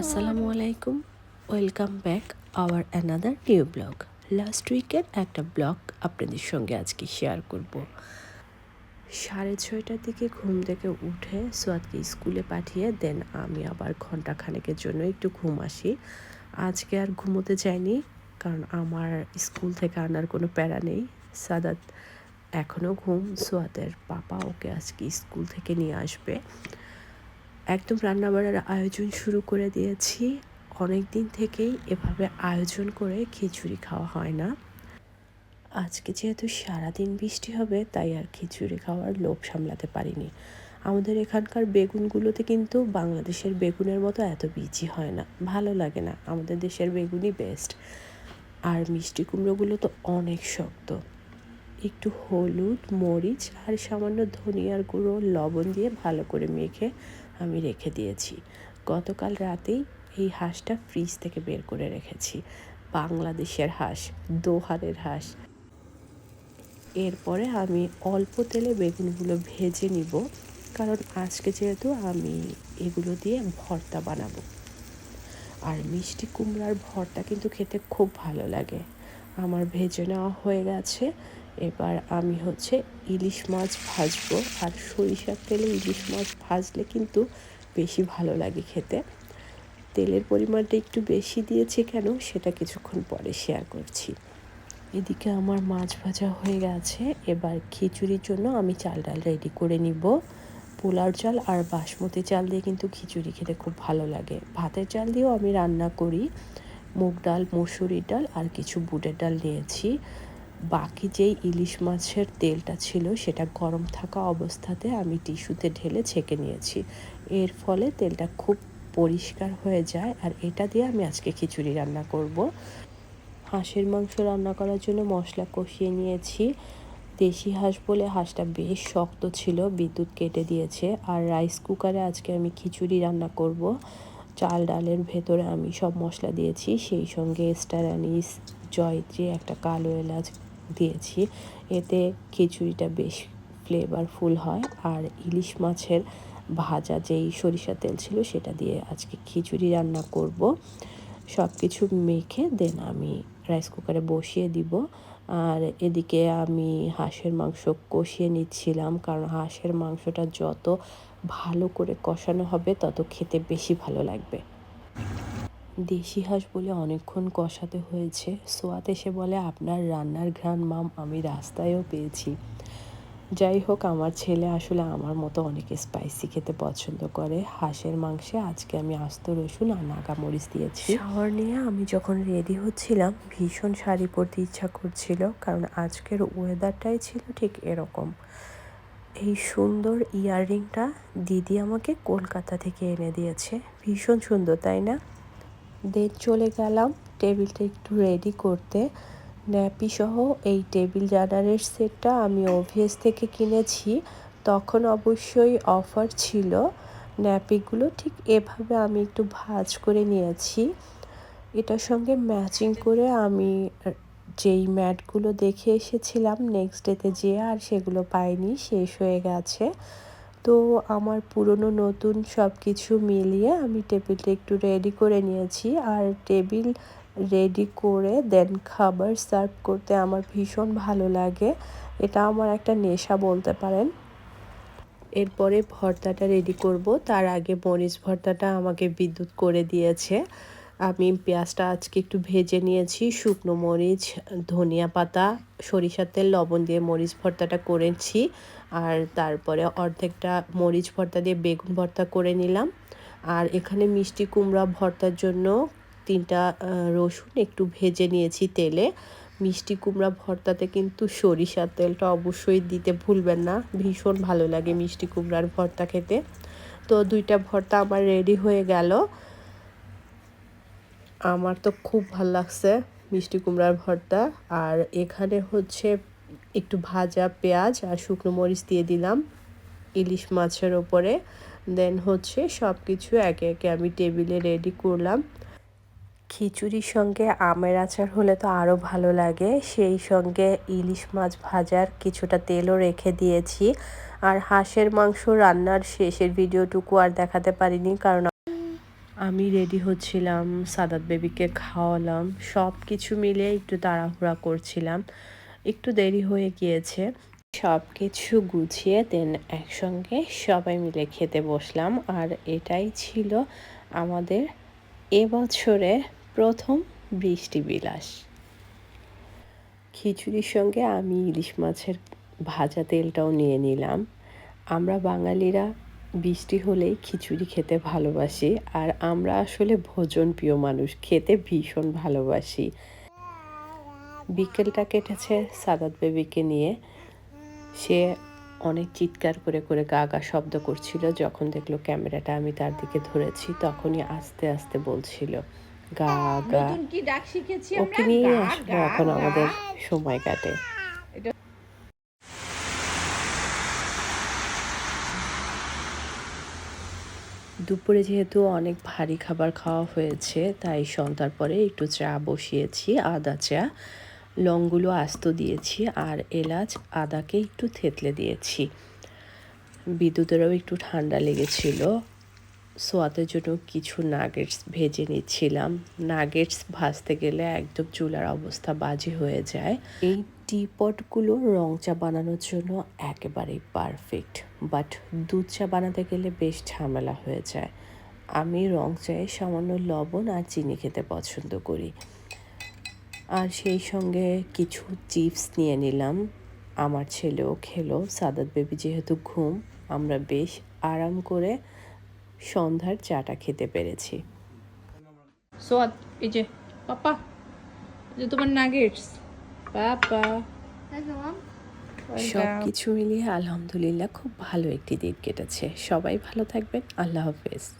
আসসালামু আলাইকুম, welcome back our another new blog. Last উইকের একটা ব্লগ আপনাদের সঙ্গে আজকে শেয়ার করব। সাড়ে ছয়টার দিকে ঘুম থেকে উঠে সোয়াদকে স্কুলে পাঠিয়ে দেন আমি আবার ঘণ্টা খানেকের জন্য একটু ঘুম আসি। আজকে আর ঘুমোতে যাইনি, কারণ আমার স্কুল থেকে আনার কোনো প্যারা নেই। সাদাত এখনও ঘুম সোয়াদের পাপা ওকে আজকে স্কুল থেকে নিয়ে আসবে। একদম রান্নাবাড়ার আয়োজন শুরু করে দিয়েছি। অনেক দিন থেকেই এভাবে আয়োজন করে খিচুড়ি খাওয়া হয় না। আজকে যেহেতু সারাদিন বৃষ্টি হবে, তাই আর খিচুড়ি খাওয়ার লোভ সামলাতে পারিনি। আমাদের এখানকার বেগুনগুলোতে কিন্তু বাংলাদেশের বেগুনের মতো এত বিচি হয় না। ভালো লাগে না, আমাদের দেশের বেগুনই বেস্ট আর মিষ্টি কুমড়োগুলো তো অনেক শক্ত। একটু হলুদ, মরিচ আর সামান্য ধনিয়ার গুঁড়ো, লবণ দিয়ে ভালো করে মেখে আমি রেখে দিয়েছি। গতকাল রাতেই এই হাঁসটা ফ্রিজ থেকে বের করে রেখেছি। বাংলাদেশের হাঁস, দোহারের হাঁস। এরপরে আমি অল্প তেলে বেগুনগুলো ভেজে নিব, কারণ আজকে যেহেতু আমি এগুলো দিয়ে ভর্তা বানাবো। আর মিষ্টি কুমড়ার ভর্তা কিন্তু খেতে খুব ভালো লাগে। আমার ভেজে নেওয়া হয়ে গেছে। এবার আমি হচ্ছে ইলিশ মাছ ভাজবো আর সরিষার তেলে ইলিশ মাছ ভাজলে কিন্তু বেশি ভালো লাগে খেতে। তেলের পরিমাণটা একটু বেশি দিয়েছি কেন সেটা কিছুক্ষণ পরে শেয়ার করছি। এদিকে আমার মাছ ভাজা হয়ে গেছে, এবার খিচুড়ির জন্য আমি চাল ডাল রেডি করে নিব। পোলার চাল আর বাসমতি চাল দিয়ে কিন্তু খিচুড়ি খেতে খুব ভালো লাগে। ভাতের চাল দিয়েও আমি রান্না করি। মুগ ডাল, মসুরির ডাল আর কিছু বুটের ডাল নিয়েছি। বাকি যেই ইলিশ মাছের তেলটা ছিল সেটা গরম থাকা অবস্থাতে আমি টিস্যুতে ঢেলে ছেঁকে নিয়েছি। এর ফলে তেলটা খুব পরিষ্কার হয়ে যায় আর এটা দিয়ে আমি আজকে খিচুড়ি রান্না করব। হাঁসের মাংস রান্না করার জন্য মশলা কষিয়ে নিয়েছি। দেশি হাঁস বলে হাঁসটা বেশ শক্ত ছিল, বিদ্যুৎ কেটে দিয়েছে আর রাইস কুকারে আজকে আমি খিচুড়ি রান্না করব। চাল ডালের ভেতরে আমি সব মশলা দিয়েছি, সেই সঙ্গে স্টার অ্যানিস জয়ত্রী, একটা কালো এলাচ দিয়েছি। এতে খিচুড়িটা বেশ ফ্লেভারফুল হয়। আর ইলিশ মাছের ভাজা যেই সরিষা তেল ছিল সেটা দিয়ে আজকে খিচুড়ি রান্না করব। সব কিছু মেখে দেন আমি রাইস কুকারে বসিয়ে দিব। আর এদিকে আমি হাঁসের মাংস কষিয়ে নিচ্ছিলাম কারণ হাঁসের মাংসটা যত ভালো করে কষানো হবে তত খেতে বেশি ভালো লাগবে। দেশি হাঁস বলে অনেকক্ষণ কষাতে হয়েছে। সোয়াত এসে বলে, আপনার রান্নার ঘ্রাণ, মাম, আমি রাস্তায়ও পেয়েছি। যাই হোক, আমার ছেলে আসলে আমার মতো অনেক স্পাইসি খেতে পছন্দ করে। হাঁসের মাংসে আজকে আমি আস্ত রসুন আর নাগামরিচ দিয়েছি। শহর নিয়ে আমি যখন রেডি হচ্ছিলাম, ভীষণ শাড়ি পরতে ইচ্ছা করছিল, কারণ আজকের ওয়েদারটাই ছিল ঠিক এরকম। এই সুন্দর ইয়াররিংটা দিদি আমাকে কলকাতা থেকে এনে দিয়েছে। ভীষণ সুন্দর, তাই না? দেন চলে গেলাম টেবিলটা একটু রেডি করতে। ন্যাপি সহ এই টেবিল রানারের সেটটা আমি ওভিএস থেকে কিনেছি। তখন অবশ্যই অফার ছিল। ন্যাপিগুলো ঠিক এভাবে আমি একটু ভাজ করে নিয়েছি। এটার সঙ্গে ম্যাচিং করে আমি, যেই ম্যাটগুলো দেখে এসেছিলাম নেক্সট ডেতে যেয়ে আর সেগুলো পাইনি, শেষ হয়ে গেছে। তো আমার পুরনো নতুন সব কিছু মিলিয়ে আমি টেবিলটা একটু রেডি করে নিয়েছি। আর টেবিল রেডি করে দেন খাবার সার্ভ করতে আমার ভীষণ ভালো লাগে। এটা আমার একটা নেশা বলতে পারেন। এরপরে ভর্তাটা রেডি করব। তার আগে মরিচ ভর্তাটা আমাকে বিদ্যুৎ করে দিয়েছে। আমি পেঁয়াজটা আজকে একটু ভেজে নিয়েছি, শুকনো মরিচ, ধনিয়া পাতা, সরিষার তেল, লবণ দিয়ে মরিচ ভর্তাটা করেছি আর তারপরে অর্ধেকটা মরিচ ভর্তা দিয়ে বেগুন ভর্তা করে নিলাম। আর এখানে মিষ্টি কুমড়া ভর্তার জন্য তিনটা রসুন একটু ভেজে নিয়েছি তেলে। মিষ্টি কুমড়া ভর্তাতে কিন্তু সরিষার তেলটা অবশ্যই দিতে ভুলবেন না। ভীষণ ভালো লাগে মিষ্টি কুমড়ার ভর্তা খেতে। তো দুইটা ভর্তা আমার রেডি হয়ে গেল। আমার তো খুব ভালো লাগছে মিষ্টি কুমড়ার ভর্তা। আর এখানে হচ্ছে একটু ভাজা পেঁয়াজ আর শুকনো মরিচ দিয়ে দিলাম ইলিশ মাছের ওপরে। দেন হচ্ছে সব কিছু একে একে আমি টেবিলে রেডি করলাম। খিচুড়ির সঙ্গে আমের আচার হলে তো আরও ভালো লাগে। সেই সঙ্গে ইলিশ মাছ ভাজার কিছুটা তেলও রেখে দিয়েছি। আর হাঁসের মাংস রান্নার শেষের ভিডিওটুকু আর দেখাতে পারিনি কারণ আমি রেডি হচ্ছিলাম, সাদাত বেবিকে খাওয়ালাম সব কিছু মিলে একটু তাড়াহুড়া করছিলাম। একটু দেরি হয়ে গিয়েছে। সব কিছু গুছিয়ে দেন একসঙ্গে সবাই মিলে খেতে বসলাম। আর এটাই ছিল আমাদের এবছরের প্রথম বৃষ্টি বিলাস। খিচুড়ির সঙ্গে আমি ইলিশ মাছের ভাজা তেলটাও নিয়ে নিলাম। আমরা বাঙালিরা বৃষ্টি হলেই খিচুড়ি খেতে ভালোবাসি আর আমরা আসলে ভোজন প্রিয় মানুষ খেতে ভীষণ ভালোবাসি। বিকেলটা কেটেছে সাদাত বেবিকে নিয়ে। সে অনেক চিৎকার করে করে গা গা শব্দ করছিল যখন দেখল ক্যামেরাটা আমি তার দিকে ধরেছি তখনই আস্তে আস্তে বলছিল গা গা। ওকে নিয়ে গা, আসলে এখন আমাদের সময় কাটে। দুপুরে যেহেতু অনেক ভারী খাবার খাওয়া হয়েছে, তাই সন্ধ্যার পরে একটু চা বসিয়েছি, আদা চা লংগুলো আস্ত দিয়েছি আর এলাচ আদাকে একটু থেতলে দিয়েছি। বিদ্যুতেরও একটু ঠান্ডা লেগেছিল। সোয়াতের জন্য কিছু নাগেটস ভেজে নিচ্ছিলাম। নাগেটস ভাজতে গেলে একদম চুলার অবস্থা বাজে হয়ে যায়। এই টি পটগুলো রং চা বানানোর জন্য একেবারেই পারফেক্ট বাট দুধ চা বানাতে গেলে বেশ ঝামেলা হয়ে যায়। আমি রং চায়ে সামান্য লবণ আর চিনি খেতে পছন্দ করি। আর সেই সঙ্গে কিছু চিপস নিয়ে নিলাম। আমার ছেলেও খেলো। সাদাত বেবি যেহেতু ঘুম, আমরা বেশ আরাম করে সন্ধ্যার চাটা খেতে পেরেছি। সোয়াদ এই যে পাপা যে তোমার নাগেটস পাপা। সব কিছু মিলিয়ে আলহামদুলিল্লাহ খুব ভালো একটি দিন কেটেছে। সবাই ভালো থাকবেন। আল্লাহ হাফেজ।